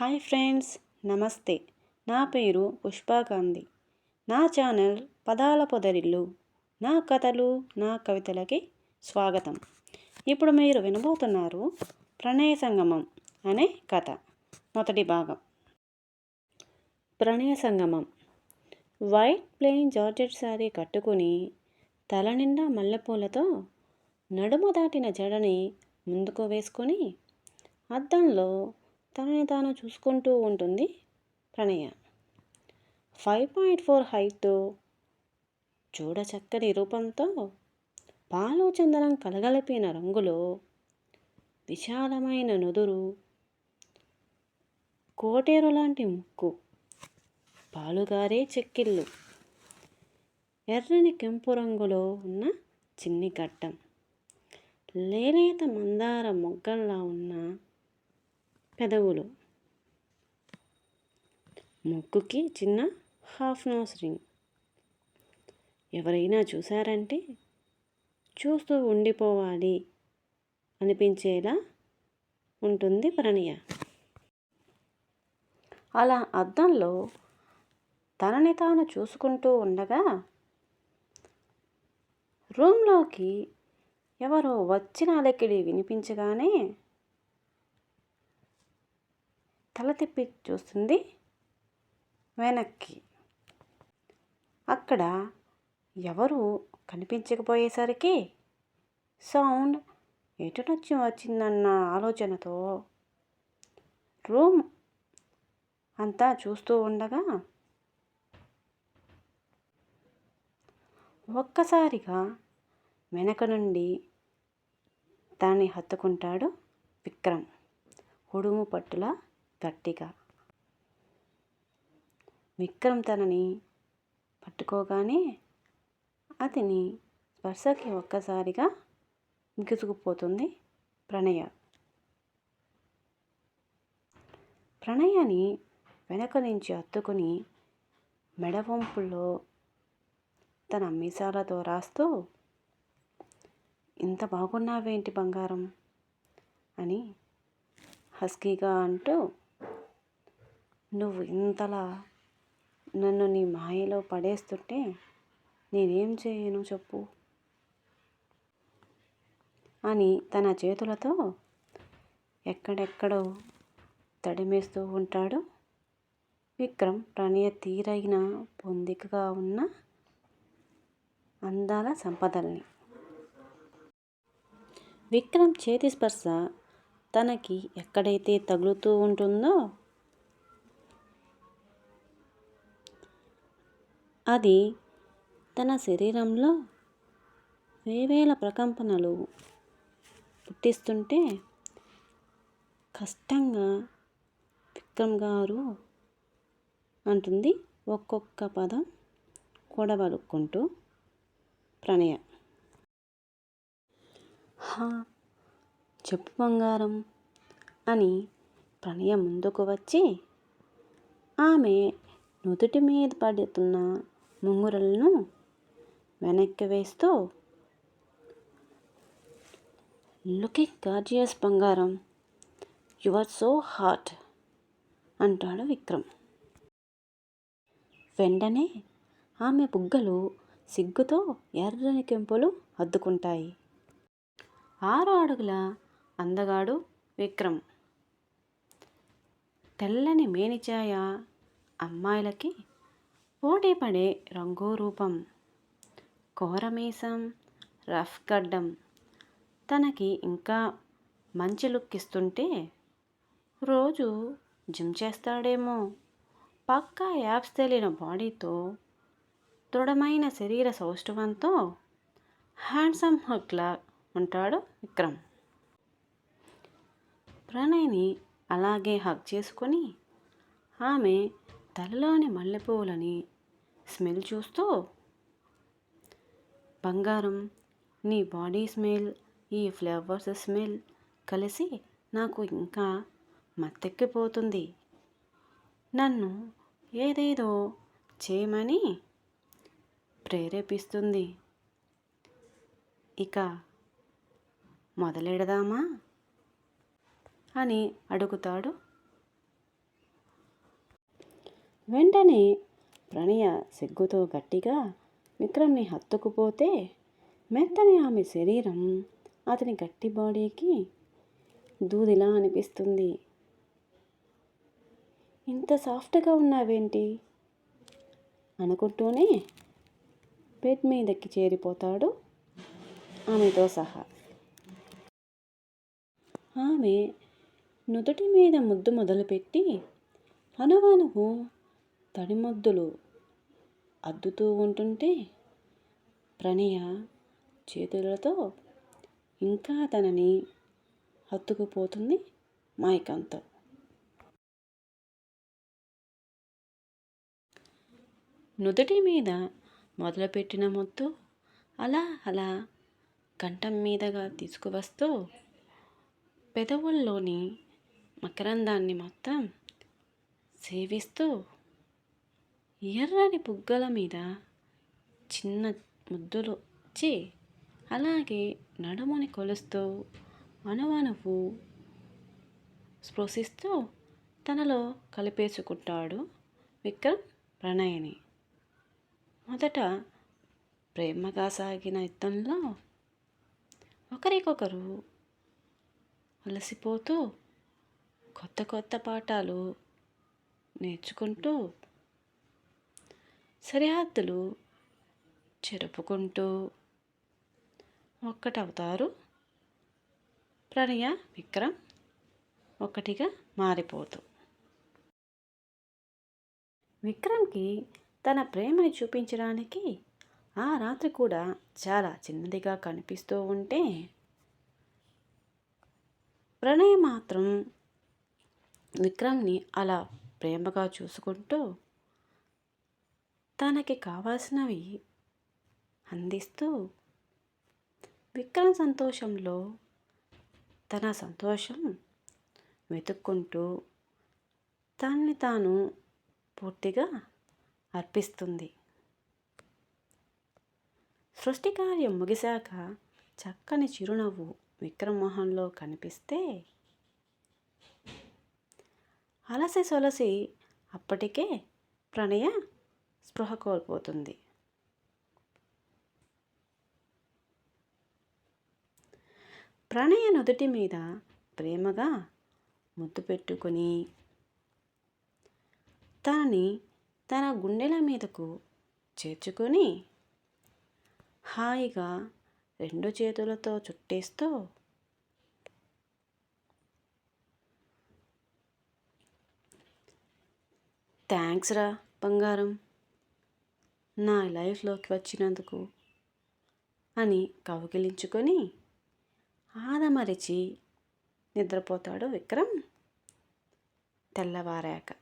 Hi friends నమస్తే. నా పేరు పుష్పాకాంతి నా ఛానల్ పదాల పొదరిల్లు నా కథలు నా కవితలకి స్వాగతం. ఇప్పుడు మీరు వినబోతున్నారు ప్రణయ సంగమం అనే కథ. మొదటి భాగం. ప్రణయ సంగమం. వైట్ ప్లెయిన్ జార్జెట్ శారీ కట్టుకుని తల నిండా మల్లెపూలతో నడుము దాటిన జడని ముందుకు వేసుకొని అద్దంలో తనని తాను చూసుకుంటూ ఉంటుంది ప్రణయ. ఫైవ్ పాయింట్ ఫోర్ హైట్తో చూడచక్కని రూపంతో పాలు చందనం కలగలిపిన రంగులో విశాలమైన నుదురు కోటేరు లాంటి ముక్కు పాలుగారే చెక్కిళ్ళు ఎర్రని కెంపు రంగులో ఉన్న చిన్ని గడ్డం లేలేత మందార మొగ్గల్లా ఉన్న పెదవులు. ముక్కుకి చిన్న హాఫ్ నోస్ రింగ్. ఎవరైనా చూశారంటే చూస్తూ ఉండిపోవాలి అనిపించేలా ఉంటుంది ప్రణయ. అలా అద్దంలో తనని తాను చూసుకుంటూ ఉండగా రూమ్లోకి ఎవరో వచ్చిన అలకిడి వినిపించగానే తల తిప్పి చూస్తుంది వెనక్కి. అక్కడ ఎవరు కనిపించకపోయేసరికి సౌండ్ ఎటు నుంచి వచ్చిందన్న ఆలోచనతో రూమ్ అంతా చూస్తూ ఉండగా ఒక్కసారిగా వెనక నుండి దాన్ని హత్తుకుంటాడు విక్రమ్. ఉడుము పట్టుల గట్టిగా విక్రమ్ తనని పట్టుకోగానే అతని స్పర్శకి ఒక్కసారిగా మిగుసుకుపోతుంది ప్రణయ. ప్రణయని వెనక నుంచి అత్తుకుని మెడవంపుల్లో తన మీసాలతో రాస్తూ ఇంత బాగున్నావేంటి బంగారం? అని హస్కీగా అంటూ నువ్వు ఇంతలా నన్ను నీ మాయలో పడేస్తుంటే నేనేం చేయను చెప్పు. అని తన చేతులతో ఎక్కడెక్కడో తడిమేస్తూ ఉంటాడు. విక్రమ్ ప్రణయ తీరైన పొందికగా ఉన్న అందాల సంపదల్ని. విక్రమ్ చేతి స్పర్శ తనకి ఎక్కడైతే తగులుతూ ఉంటుందో అది తన శరీరంలో వేవేల ప్రకంపనలు పుట్టిస్తుంటే కష్టంగా విక్రమ్ గారు అంటుంది ఒక్కొక్క పదం కూడబలుక్కుంటూ ప్రణయ. హా చెప్పు బంగారం అని ప్రణయ ముందుకు వచ్చి ఆమె నుదుటి మీద పడుతున్న ముంగురలను వెనక్కి వేస్తూ లుకింగ్ గార్జియస్ బంగారం. యు ఆర్ సో హాట్ అంటాడు విక్రమ్. వెంటనే ఆమె బుగ్గలు సిగ్గుతో ఎర్రని కెంపులు అద్దుకుంటాయి. ఆరు అడుగుల అందగాడు విక్రమ్. తెల్లని మేనిచాయ అమ్మాయిలకి పోటీ పడే రంగు రూపం. కోరమీసం రఫ్ గడ్డం. తనకి ఇంకా మంచి లుక్ ఇస్తుంటే రోజు జిమ్ చేస్తాడేమో. పక్కా యాప్స్ తెలియన బాడీతో దృఢమైన శరీర సౌష్ఠవంతో హ్యాండ్సమ్ హక్లా ఉంటాడు విక్రమ్. ప్రణయ్ని అలాగే హక్ చేసుకొని ఆమె తలలోని మల్లెపూలని స్మెల్ చూస్తూ బంగారం నీ బాడీ స్మెల్ ఈ ఫ్లేవర్స్ స్మెల్ కలిసి నాకు ఇంకా మత్తెక్కిపోతుంది. నన్ను ఏదేదో చేయమని ప్రేరేపిస్తుంది. ఇక మొదలెడదామా? అని అడుగుతాడు వెంటనే ప్రణయ సిగ్గుతో గట్టిగా విక్రమ్ని హత్తుకుపోతే మెత్తని ఆమె శరీరం అతని గట్టి బాడీకి దూదిలా అనిపిస్తుంది. ఇంత సాఫ్ట్గా ఉన్నావేంటి? అనుకుంటూనే బెడ్ మీదకి చేరిపోతాడు ఆమెతో సహా. ఆమె నుదుటి మీద ముద్దు మొదలుపెట్టి అనువనువు తడిమద్దులు అద్దుతూ ఉంటుంటే ప్రణయ చేతులతో ఇంకా తనని హత్తుకుపోతుంది మైకంతో నుదుటి మీద మొదలుపెట్టిన మొత్తు అలా అలా కంఠం మీదగా తీసుకువస్తూ పెదవుల్లోని మకరందాన్ని మొత్తం సేవిస్తూ ఎర్రని బుగ్గల మీద చిన్న ముద్దులు. ఇచ్చి అలాగే నడుముని కొలుస్తూ అనువనువు స్పృశిస్తూ తనలో కలిపేసుకుంటాడు విక్రమ్ ప్రణయని. మొదట ప్రేమగా సాగిన యుద్ధంలో ఒకరికొకరు అలసిపోతూ కొత్త కొత్త పాఠాలు నేర్చుకుంటూ సరిహద్దులు చెరుపుకుంటూ ఒక్కటవుతారు. ప్రణయ విక్రమ్ ఒకటిగా మారిపోతూ. విక్రమ్కి తన ప్రేమని చూపించడానికి ఆ రాత్రి కూడా చాలా చిన్నదిగా కనిపిస్తూ ఉంటే ప్రణయ్ మాత్రం విక్రమ్ని అలా ప్రేమగా చూసుకుంటూ తనకి కావాల్సినవి అందిస్తూ విక్రమ్ సంతోషంలో తన సంతోషం వెతుక్కుంటూ తనని తాను పూర్తిగా అర్పిస్తుంది. సృష్టి కార్యం ముగిశాక చక్కని చిరునవ్వు విక్రమ్ మొహంలో కనిపిస్తే అలసి సొలసి అప్పటికే ప్రణయ స్పృహ కోల్పోతుంది. ప్రణయ నుదుటి మీద ప్రేమగా ముద్దు పెట్టుకొని తనని తన గుండెల మీదకు చేర్చుకొని హాయిగా రెండు చేతులతో చుట్టేస్తూ థ్యాంక్స్ రా బంగారం. నా లైఫ్లోకి వచ్చినందుకు అని కౌగిలించుకొని ఆదమరిచి నిద్రపోతాడు విక్రమ్ తెల్లవారాక.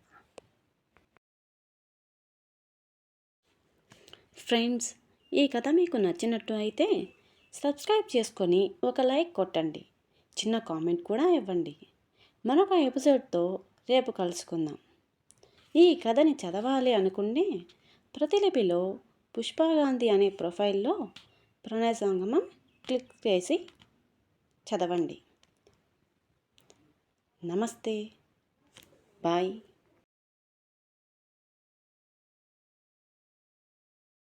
ఫ్రెండ్స్ ఈ కథ మీకు నచ్చినట్టు అయితే సబ్స్క్రైబ్ చేసుకొని ఒక లైక్ కొట్టండి. చిన్న కామెంట్ కూడా ఇవ్వండి. మరొక ఎపిసోడ్తో రేపు కలుసుకుందాం. ఈ కథని చదవాలి అనుకుంటే ప్రతిలిపిలో పుష్పాగాంధీ అనే ప్రొఫైల్లో ప్రణయ సంగమం క్లిక్ చేసి చదవండి. నమస్తే. బాయ్.